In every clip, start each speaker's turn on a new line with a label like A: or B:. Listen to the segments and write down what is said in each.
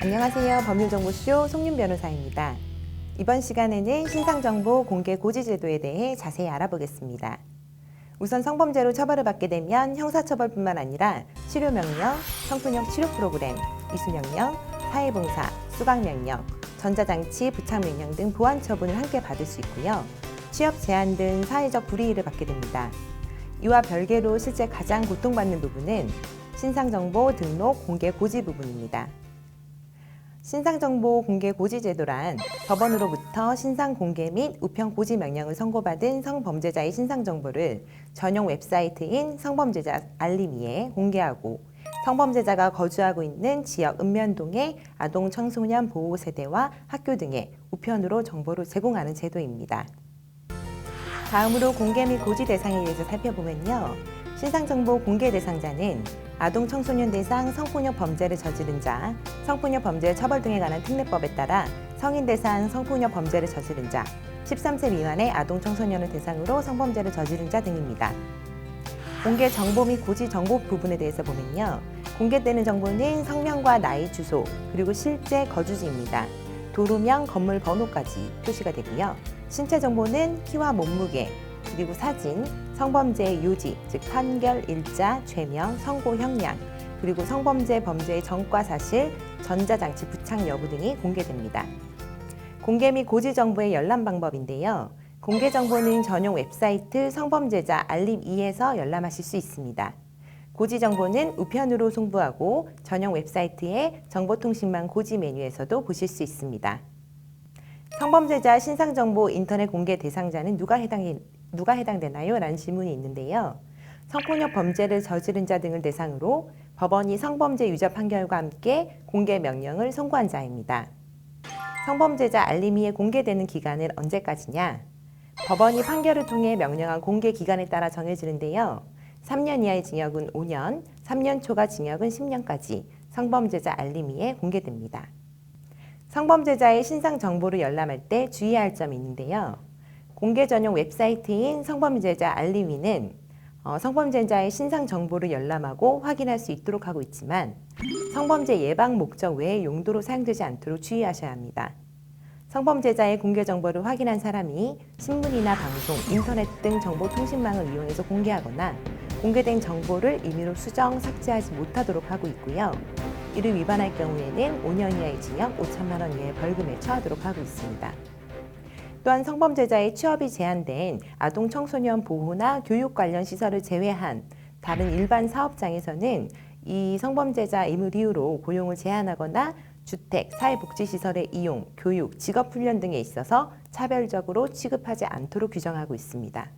A: 안녕하세요. 법률정보쇼 송윤 변호사입니다. 이번 시간에는 신상정보 공개 고지제도에 대해 자세히 알아보겠습니다. 우선 성범죄로 처벌을 받게 되면 형사처벌뿐만 아니라 치료명령, 성폭력 치료 프로그램, 이수명령, 사회봉사, 수강명령, 전자장치, 부착명령 등 보안 처분을 함께 받을 수 있고요. 취업 제한 등 사회적 불이익을 받게 됩니다. 이와 별개로 실제 가장 고통받는 부분은 신상정보 등록 공개 고지 부분입니다. 신상정보 공개 고지 제도란 법원으로부터 신상 공개 및 우편 고지 명령을 선고받은 성범죄자의 신상 정보를 전용 웹사이트인 성범죄자 알림이에 공개하고 성범죄자가 거주하고 있는 지역 읍면동의 아동 청소년 보호 세대와 학교 등에 우편으로 정보를 제공하는 제도입니다. 다음으로 공개 및 고지 대상에 대해서 살펴보면요. 신상정보 공개 대상자는 아동 청소년 대상 성폭력 범죄를 저지른 자, 성폭력 범죄 처벌 등에 관한 특례법에 따라 성인 대상 성폭력 범죄를 저지른 자, 13세 미만의 아동 청소년을 대상으로 성범죄를 저지른 자 등입니다. 공개 정보 및 고지 정보 부분에 대해서 보면요. 공개되는 정보는 성명과 나이, 주소, 그리고 실제 거주지입니다. 도로명, 건물 번호까지 표시가 되고요. 신체 정보는 키와 몸무게, 그리고 사진, 성범죄의 요지, 즉 판결, 일자, 죄명, 선고 형량, 그리고 성범죄 범죄의 전과 사실, 전자장치 부착 여부 등이 공개됩니다. 공개 및 고지 정보의 열람 방법인데요. 공개 정보는 전용 웹사이트 성범죄자 알림 2에서 열람하실 수 있습니다. 고지 정보는 우편으로 송부하고 전용 웹사이트의 정보통신망 고지 메뉴에서도 보실 수 있습니다. 성범죄자 신상정보 인터넷 공개 대상자는 누가 해당 누가 해당되나요? 라는 질문이 있는데요. 성폭력 범죄를 저지른 자 등을 대상으로 법원이 성범죄 유죄 판결과 함께 공개 명령을 선고한 자입니다. 성범죄자 알림이에 공개되는 기간은 언제까지냐? 법원이 판결을 통해 명령한 공개 기간에 따라 정해지는데요. 3년 이하의 징역은 5년, 3년 초과 징역은 10년까지 성범죄자 알림이에 공개됩니다. 성범죄자의 신상 정보를 열람할 때 주의해야 할 점이 있는데요. 공개 전용 웹사이트인 성범죄자 알림이는 어, 성범죄자의 신상 정보를 열람하고 확인할 수 있도록 하고 있지만 성범죄 예방 목적 외의 용도로 사용되지 않도록 주의하셔야 합니다. 성범죄자의 공개 정보를 확인한 사람이 신문이나 방송, 인터넷 등 정보통신망을 이용해서 공개하거나 공개된 정보를 임의로 수정, 삭제하지 못하도록 하고 있고요. 이를 위반할 경우에는 5년 이하의 징역, 5천만 원 이하의 벌금에 처하도록 하고 있습니다. 또한 성범죄자의 취업이 제한된 아동 청소년 보호나 교육 관련 시설을 제외한 다른 일반 사업장에서는 이 성범죄자 임을 이유로 고용을 제한하거나 주택, 사회복지시설의 이용, 교육, 직업훈련 등에 있어서 차별적으로 취급하지 않도록 규정하고 있습니다.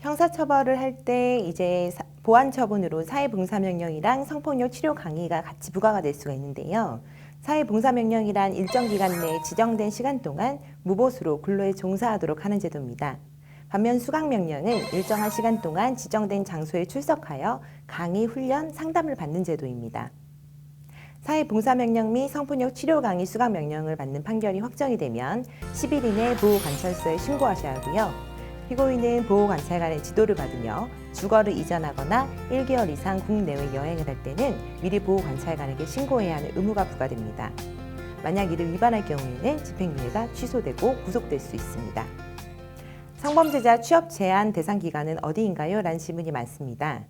A: 형사처벌을 할 때 이제 보완처분으로 사회봉사명령이랑 성폭력 치료 강의가 같이 부과가 될 수가 있는데요. 사회봉사명령이란 일정 기간 내에 지정된 시간 동안 무보수로 근로에 종사하도록 하는 제도입니다. 반면 수강명령은 일정한 시간 동안 지정된 장소에 출석하여 강의, 훈련, 상담을 받는 제도입니다. 사회봉사명령 및 성폭력 치료 강의 수강명령을 받는 판결이 확정이 되면 10일 이내 보호관찰소에 신고하셔야 하고요. 피고인은 보호관찰관의 지도를 받으며 주거를 이전하거나 1개월 이상 국내외 여행을 할 때는 미리 보호 관찰관에게 신고해야 하는 의무가 부과됩니다. 만약 이를 위반할 경우에는 집행유예가 취소되고 구속될 수 있습니다. 성범죄자 취업 제한 대상 기관은 어디인가요? 라는 질문이 많습니다.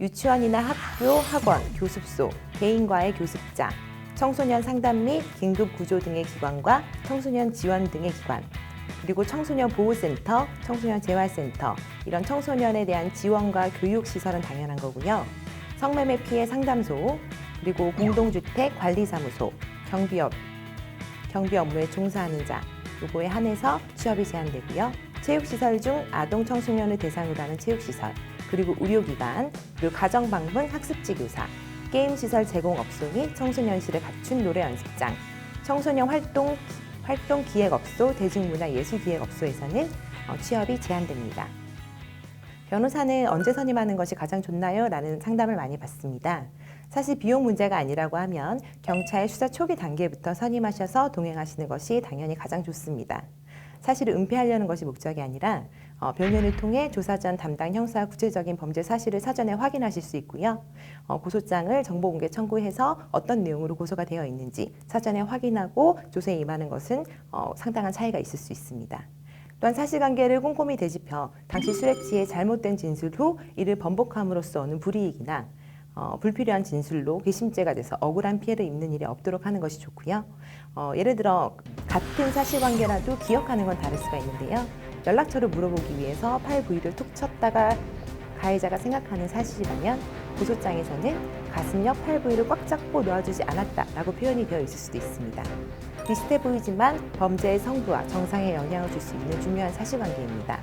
A: 유치원이나 학교, 학원, 교습소, 개인과의 교습자, 청소년 상담 및 긴급 구조 등의 기관과 청소년 지원 등의 기관, 그리고 청소년 보호센터, 청소년 재활센터 이런 청소년에 대한 지원과 교육 시설은 당연한 거고요. 성매매 피해 상담소, 그리고 공동주택 관리사무소, 경비업, 경비 업무에 종사하는 자 요거에 한해서 취업이 제한되고요. 체육시설 중 아동 청소년을 대상으로 하는 체육시설, 그리고 의료기관, 그리고 가정 방문 학습지 교사, 게임시설 제공업소 및 청소년실을 갖춘 노래 연습장, 청소년 활동 활동 기획업소, 대중문화 예술기획업소에서는 어, 취업이 제한됩니다. 변호사는 언제 선임하는 것이 가장 좋나요? 라는 상담을 많이 받습니다. 사실 비용 문제가 아니라고 하면 경찰 수사 초기 단계부터 선임하셔서 동행하시는 것이 당연히 가장 좋습니다. 사실 은폐하려는 것이 목적이 아니라 어, 변론을 통해 조사 전 담당 형사 구체적인 범죄 사실을 사전에 확인하실 수 있고요. 어, 고소장을 정보공개 청구해서 어떤 내용으로 고소가 되어 있는지 사전에 확인하고 조사에 임하는 것은 어, 상당한 차이가 있을 수 있습니다. 또한 사실관계를 꼼꼼히 되짚어 당시 수뢰치의 잘못된 진술 후 이를 번복함으로써 오는 불이익이나 어, 불필요한 진술로 괘씸죄가 돼서 억울한 피해를 입는 일이 없도록 하는 것이 좋고요. 어, 예를 들어 같은 사실관계라도 기억하는 건 다를 수가 있는데요. 연락처를 물어보기 위해서 팔 부위를 툭 쳤다가 가해자가 생각하는 사실이라면 고소장에서는 가슴옆 팔 부위를 꽉 잡고 놓아주지 않았다라고 표현이 되어 있을 수도 있습니다. 비슷해 보이지만 범죄의 성부와 정상에 영향을 줄 수 있는 중요한 사실관계입니다.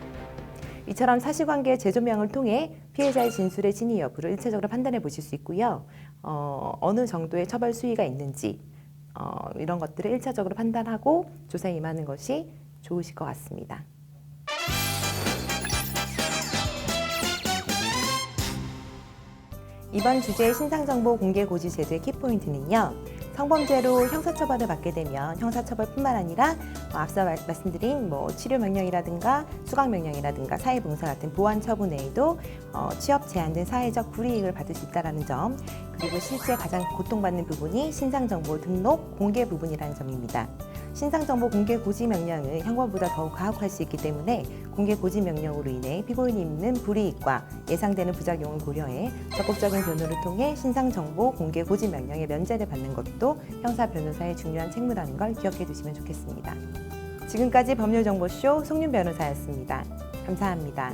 A: 이처럼 사실관계 재조명을 통해 피해자의 진술의 진위 여부를 일차적으로 판단해 보실 수 있고요. 어, 어느 정도의 처벌 수위가 있는지 어, 이런 것들을 일차적으로 판단하고 조사에 임하는 것이 좋으실 것 같습니다. 이번 주제 신상정보 공개 고지 제도의 키포인트는요. 성범죄로 형사처벌을 받게 되면 형사처벌뿐만 아니라 어, 앞서 말- 말씀드린 뭐 치료 명령이라든가 수강 명령이라든가 사회봉사 같은 보완 처분 외에도 어, 취업 제한 등 사회적 불이익을 받을 수 있다는 점 그리고 실제 가장 고통받는 부분이 신상정보 등록 공개 부분이라는 점입니다. 신상정보 공개 고지 명령은 형벌보다 더욱 가혹할 수 있기 때문에 공개 고지 명령으로 인해 피고인이 입는 불이익과 예상되는 부작용을 고려해 적극적인 변호를 통해 신상정보 공개 고지 명령의 면제를 받는 것도 형사 변호사의 중요한 책무라는 걸 기억해 두시면 좋겠습니다. 지금까지 법률정보쇼 송윤 변호사였습니다. 감사합니다.